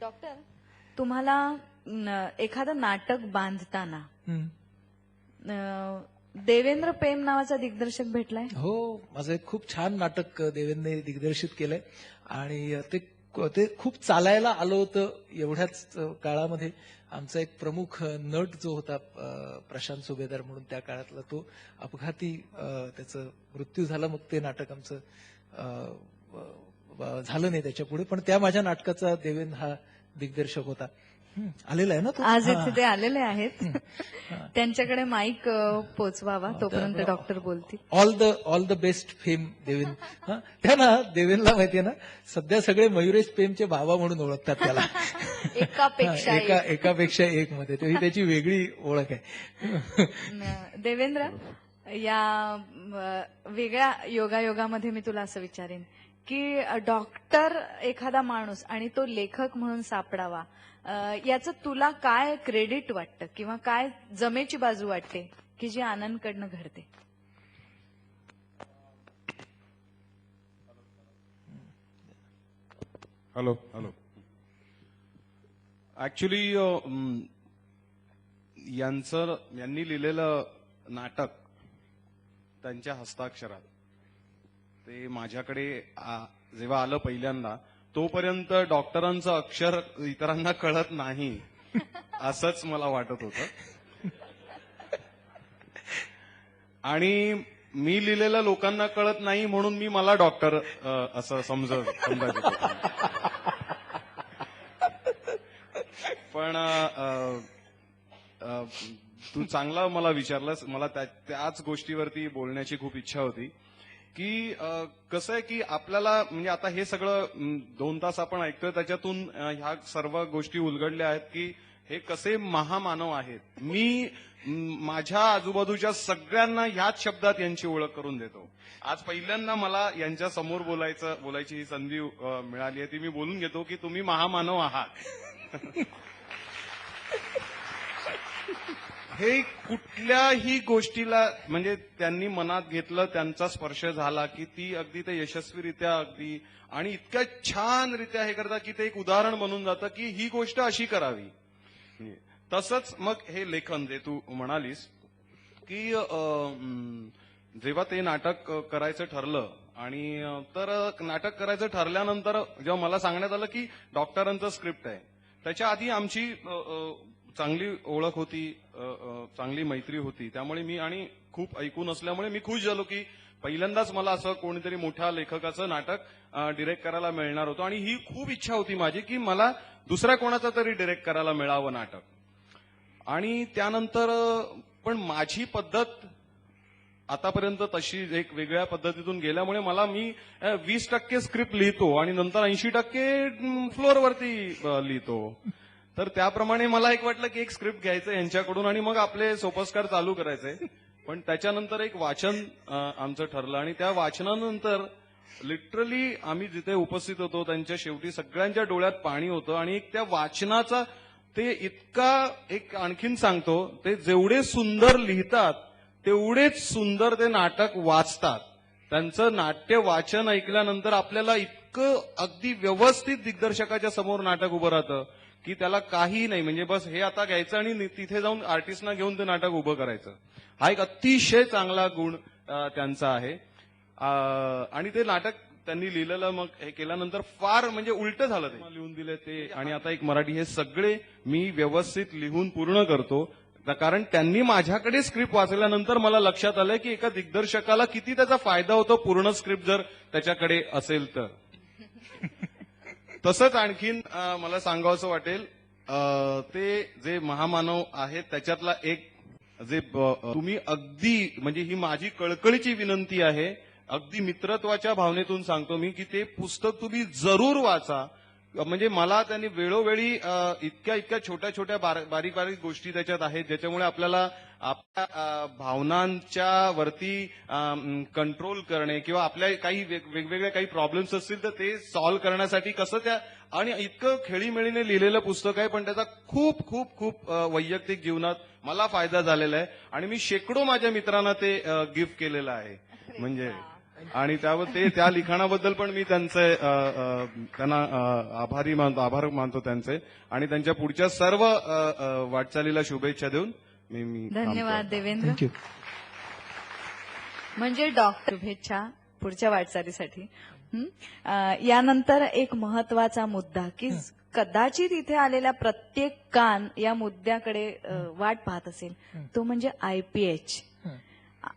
Doctor तुम्हाला एखादं नाटक बांधताना देवेंद्र प्रेम नावाचा दिग्दर्शक भेटलाय? हो माझं एक खूप छान नाटक देवेंद्रने दिग्दर्शित केलंय. आणि ते ते खूप चालायला आलं होतं एवढ्याच काळामध्ये. आमचा एक प्रमुख नट जो होता प्रशांत सुभेदार म्हणून त्या काळातला तो अपघाती त्याचं मृत्यू झाला. मग ते नाटक आमचं झालं नाही त्याच्या पुढे पण त्या माझ्या नाटकाचा देवेंद्र हा दिग्दर्शक होता. आलेला आहे ना तो? आज. इथे ते आलेले आहेत. त्यांच्याकडे माईक पोचवावा तोपर्यंत डॉक्टर बोलतील. All the all the best fame Devendra. हा त्या ना देवेंद्रला माहितीये ना सध्या सगळे मयुरेश फेमचे बाबा म्हणून ओळखतात त्याला. एकापेक्षा एका एक. एकापेक्षा एक मध्ये. तो ही त्याची वेगळी ओळख आहे. देवेंद्र या वेगळ्या योगायोगामध्ये मी तुला असं विचारेन. की डॉक्टर एखादा माणूस आणि तो लेखक म्हणून सापडावा याचं तुला काय क्रेडिट वाटतं? किंवा काय जमेची बाजू वाटते की जी आनंदकडनं घडते? हॅलो हॅलो ऍक्च्युली यांचं यांनी लिहिलेलं नाटक त्यांच्या हस्ताक्षरात. ते माझ्याकडे जेव्हा आलं पहिल्यांदा तोपर्यंत डॉक्टरांचं अक्षर इतरांना कळत नाही असंच मला वाटत होतं. आणि मी लिहिलेलं लोकांना कळत नाही म्हणून मी मला डॉक्टर असं समज समजायचं पण तू चांगला मला विचारलंस मला त्याच गोष्टीवरती बोलण्याची खूप इच्छा होती. की कसं आहे की आपल्याला म्हणजे आता हे सगळं दोन तास आपण ऐकतोय त्याच्यातून ह्या सर्व गोष्टी उलगडल्या आहेत की हे कसे महामानव आहेत. मी माझ्या आजूबाजूच्या सगळ्यांना ह्याच शब्दात यांची ओळख करून देतो. आज पहिल्यांदा मला यांच्या समोर बोलायचं बोलायची ही संधी मिळाली आहे. ती मी बोलून घेतो की तुम्ही महामानव आहात. हे कुठल्याही गोष्टीला म्हणजे त्यांनी मनात घेतलं त्यांचा स्पर्श झाला की ती अगदी ते यशस्वीरित्या अगदी आणि इतक्या छानरित्या हे करतात की ते एक उदाहरण बनून जातं की ही गोष्ट अशी करावी. तसंच मग हे लेखन जे तू म्हणालीस की जेव्हा ते नाटक करायचं ठरलं आणि तर नाटक करायचं ठरल्यानंतर जेव्हा मला सांगण्यात आलं की डॉक्टरांचं स्क्रिप्ट आहे त्याच्या आधी आमची चांगली ओळख होती चांगली मैत्री होती. त्यामुळे मी आणि खूप ऐकून असल्यामुळे मी खुश झालो की पहिल्यांदाच मला असं कोणीतरी मोठ्या लेखकाचं नाटक डिरेक्ट करायला मिळणार होतं. आणि ही खूप इच्छा होती माझी की मला दुसऱ्या कोणाचं तरी डिरेक्ट करायला मिळावं नाटक. आणि त्यानंतर पण माझी पद्धत आतापर्यंत तशी एक वेगळ्या पद्धतीतून गेल्यामुळे मला मी वीस टक्के स्क्रिप्ट लिहितो आणि नंतर ऐंशी टक्के फ्लोअरवरती लिहितो. तर त्याप्रमाणे मला एक वाटलं की एक स्क्रिप्ट घ्यायचं यांच्याकडून आणि मग आपले सोपस्कार चालू करायचे. पण त्याच्यानंतर एक वाचन आमचं ठरलं आणि त्या वाचनानंतर लिटरली आम्ही जिथे उपस्थित होतो त्यांच्या शेवटी सगळ्यांच्या डोळ्यात पाणी होतं आणि एक त्या वाचनाचा ते इतका एक आणखीन सांगतो ते जेवढे सुंदर लिहितात तेवढेच सुंदर ते नाटक वाचतात. त्यांचं नाट्य वाचन ऐकल्यानंतर आपल्याला इतकं अगदी व्यवस्थित दिग्दर्शकाच्या समोर नाटक उभं राहतं की त्याला काही नाही. म्हणजे बस हे आता घ्यायचं आणि तिथे जाऊन आर्टिस्टना घेऊन ते नाटक उभं करायचं. हा एक अतिशय चांगला गुण त्यांचा आहे. आणि ते नाटक त्यांनी लिहिलेलं मग हे केल्यानंतर फार म्हणजे उलट झालं ते. लिहून दिले ते. आणि आता एक मराठी हे सगळे मी व्यवस्थित लिहून पूर्ण करतो. कारण त्यांनी माझ्याकडे स्क्रिप्ट वाचल्यानंतर मला लक्षात आलं की एका दिग्दर्शकाला किती त्याचा फायदा होतो पूर्ण स्क्रिप्ट जर त्याच्याकडे असेल तर. तसंच आणखीन मला सांगावंसं वाटेल ते जे महामानव आहेत त्याच्यातला एक जे तुम्ही अगदी म्हणजे ही माझी कळकळीची विनंती आहे अगदी मित्रत्वाच्या भावनेतून सांगतो मी की ते पुस्तक तुम्ही जरूर वाचा. म्हणजे मला त्यांनी वेळोवेळी इतक्या इतक्या छोट्या छोट्या बारीक बारीक गोष्टी त्याच्यात आहेत ज्याच्यामुळे आपल्याला आपल्या भावनांच्या वरती कंट्रोल करणे किंवा आपल्या काही वेग- वेगवेगळे काही प्रॉब्लेम्स असतील तर ते सॉल्व्ह करण्यासाठी कसं त्या आणि इतकं खेळीमेळीने लिहिलेलं पुस्तक आहे पण त्याचा खूप खूप खूप वैयक्तिक जीवनात मला फायदा झालेला आहे. आणि मी शेकडो माझ्या मित्रांना ते गिफ्ट केलेलं आहे. म्हणजे आणि त्यावर ते त्या लिखाणाबद्दल पण मी त्यांचे त्यांना आभारी मानतो आभार मानतो त्यांचे. आणि त्यांच्या पुढच्या सर्व वाटचालीला शुभेच्छा देऊन मी मी. धन्यवाद देवेंद्र. थँक्यू म्हणजे डॉक्टर शुभेच्छा पुढच्या वाटचालीसाठी. हं? यानंतर एक महत्त्वाचा मुद्दा की कदाचित इथे आलेला प्रत्येक कान या मुद्द्याकडे वाट पाहत असेल. तो म्हणजे आयपीएच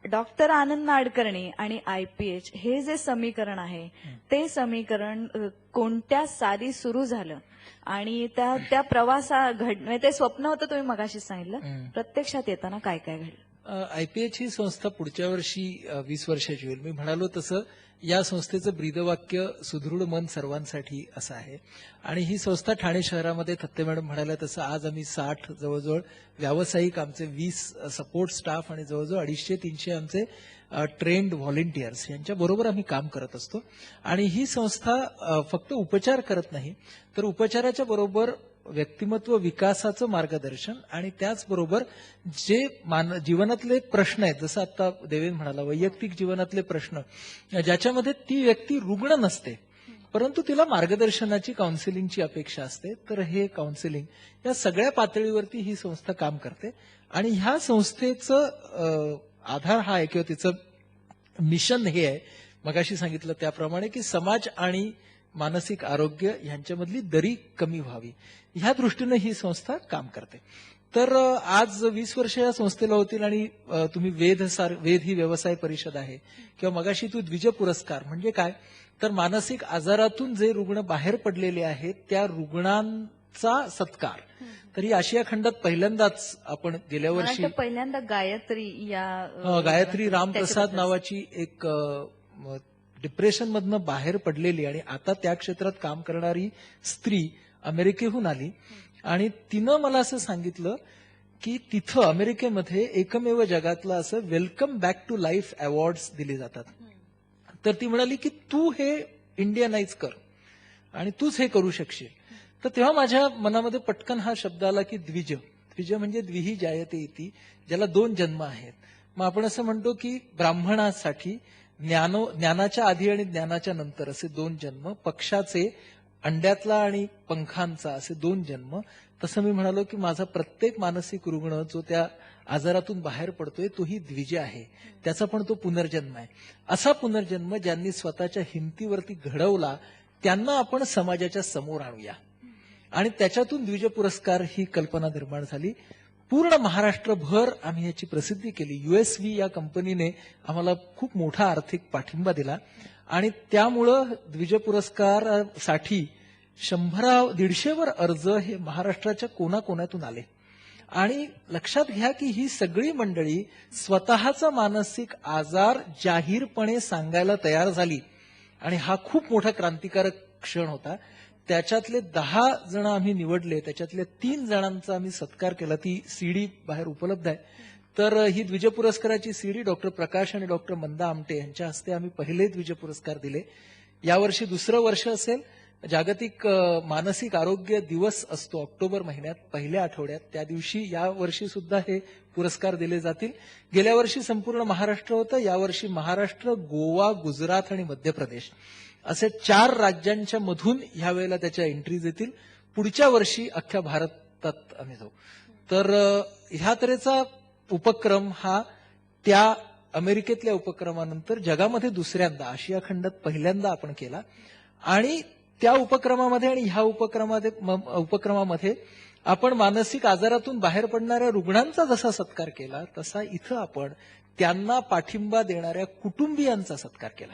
डॉक्टर आनंद नाडकर्णी आणि आयपीएच हे जे समीकरण आहे ते समीकरण कोणत्या साली सुरू झालं? आणि त्या त्या प्रवासा घड म्हणजे ते स्वप्न होतं तुम्ही मगाशी सांगितलं. प्रत्यक्षात येताना काय काय घडलं? आयपीएच ही संस्था पुढच्या वर्षी वीस वर्षाची होईल. मी म्हणालो तसं या संस्थेचं ब्रीदवाक्य सुदृढ मन सर्वांसाठी असं आहे. आणि ही संस्था ठाणे शहरामध्ये थत्ते मॅडम म्हणाल्या तसं आज आम्ही साठ जवळजवळ व्यावसायिक आमचे वीस सपोर्ट स्टाफ आणि जवळजवळ अडीचशे तीनशे आमचे ट्रेंड व्हॉलेंटियर्स यांच्याबरोबर आम्ही काम करत असतो. आणि ही संस्था फक्त उपचार करत नाही तर उपचाराच्या बरोबर व्यक्तिमत्व विकासाचं मार्गदर्शन आणि त्याचबरोबर जे मान जीवनातले प्रश्न आहेत जसं आता देवेंद्र म्हणाला वैयक्तिक जीवनातले प्रश्न ज्याच्यामध्ये ती व्यक्ती रुग्ण नसते परंतु तिला मार्गदर्शनाची काउन्सिलिंगची अपेक्षा असते तर हे काउन्सिलिंग या सगळ्या पातळीवरती ही संस्था काम करते. आणि ह्या संस्थेचं आधार हा आहे किंवा तिचं मिशन हे आहे. मगाशी सांगितलं त्याप्रमाणे की समाज आणि मानसिक आरोग्य यांच्यामधली दरी कमी व्हावी. ह्या दृष्टीनं ही संस्था काम करते. तर आज वीस वर्ष या संस्थेला होतील आणि तुम्ही वेद सार वेद ही व्यवसाय परिषद आहे किंवा मगाशी तू द्विज पुरस्कार म्हणजे काय? तर मानसिक आजारातून जे रुग्ण बाहेर पडलेले आहेत त्या रुग्णांचा सत्कार. तर ही आशिया खंडात पहिल्यांदाच आपण गेल्या वर्षी पहिल्यांदा गायत्री या अ, गायत्री रामप्रसाद. नावाची एक डिप्रेशन मधनं बाहेर पडलेली आणि आता त्या क्षेत्रात काम करणारी स्त्री अमेरिकेहून आली. आणि तिनं मला असं सांगितलं की तिथं अमेरिकेमध्ये एकमेव जगातलं असं welcome back to life awards दिले जातात. तर ती म्हणाली की तू हे इंडियनाइज कर आणि तूच हे करू शकशील. तर तेव्हा माझ्या मनामध्ये पटकन हा शब्द आला की द्विज. द्विज म्हणजे द्विही जायते इति ज्याला दोन जन्म आहेत. मग आपण असं म्हणतो की ब्राह्मणासाठी ज्ञानो ज्ञानाच्या आधी आणि ज्ञानाच्या नंतर असे दोन जन्म पक्षाचे अंड्यातला आणि पंखांचा असे दोन जन्म. तसं मी म्हणालो की माझा प्रत्येक मानसिक रुग्ण जो त्या आजारातून बाहेर पडतोय तोही द्विज आहे. त्याचा पण तो पुनर्जन्म आहे. असा पुनर्जन्म ज्यांनी स्वतःच्या हिमतीवरती घडवला त्यांना आपण समाजाच्या समोर आणूया. आणि त्याच्यातून द्विज पुरस्कार ही कल्पना निर्माण झाली. पूर्ण महाराष्ट्रभर आम्ही याची प्रसिद्धी केली. युएसव्ही या कंपनीने आम्हाला खूप मोठा आर्थिक पाठिंबा दिला. आणि त्यामुळं द्विज पुरस्कारासाठी शंभरा दीडशेवर अर्ज हे महाराष्ट्राच्या कोणाकोणातून आले. आणि लक्षात घ्या की ही सगळी मंडळी स्वतःचा मानसिक आजार जाहीरपणे सांगायला तयार झाली. आणि हा खूप मोठा क्रांतिकारक क्षण होता. त्याच्यातले दहा जण आम्ही निवडले त्याच्यातल्या तीन जणांचा आम्ही सत्कार केला. ती सीडी बाहेर उपलब्ध आहे. तर ही द्विज पुरस्काराची सीडी डॉक्टर प्रकाश आणि डॉक्टर मंदा आमटे यांच्या हस्ते आम्ही पहिले द्विज पुरस्कार दिले. यावर्षी दुसरं वर्ष असेल. जागतिक मानसिक आरोग्य दिवस असतो ऑक्टोबर महिन्यात पहिल्या आठवड्यात. त्या दिवशी या वर्षी सुद्धा हे पुरस्कार दिले जातील. गेल्या वर्षी संपूर्ण महाराष्ट्र होतं. यावर्षी महाराष्ट्र गोवा गुजरात आणि मध्य प्रदेश. असे चार राज्यांच्या मधून ह्या वेळेला त्याच्या एंट्रीज येतील. पुढच्या वर्षी अख्ख्या भारतात आम्ही जाऊ. तर ह्या तऱ्हेचा उपक्रम हा त्या अमेरिकेतल्या उपक्रमानंतर जगामध्ये दुसऱ्यांदा आशिया खंडात पहिल्यांदा आपण केला. आणि त्या उपक्रमामध्ये आणि ह्या उपक्रमामध्ये म- उपक्रमामध्ये आपण मानसिक आजारातून बाहेर पडणाऱ्या रुग्णांचा जसा सत्कार केला तसा इथं आपण त्यांना पाठिंबा देणाऱ्या कुटुंबियांचा सत्कार केला.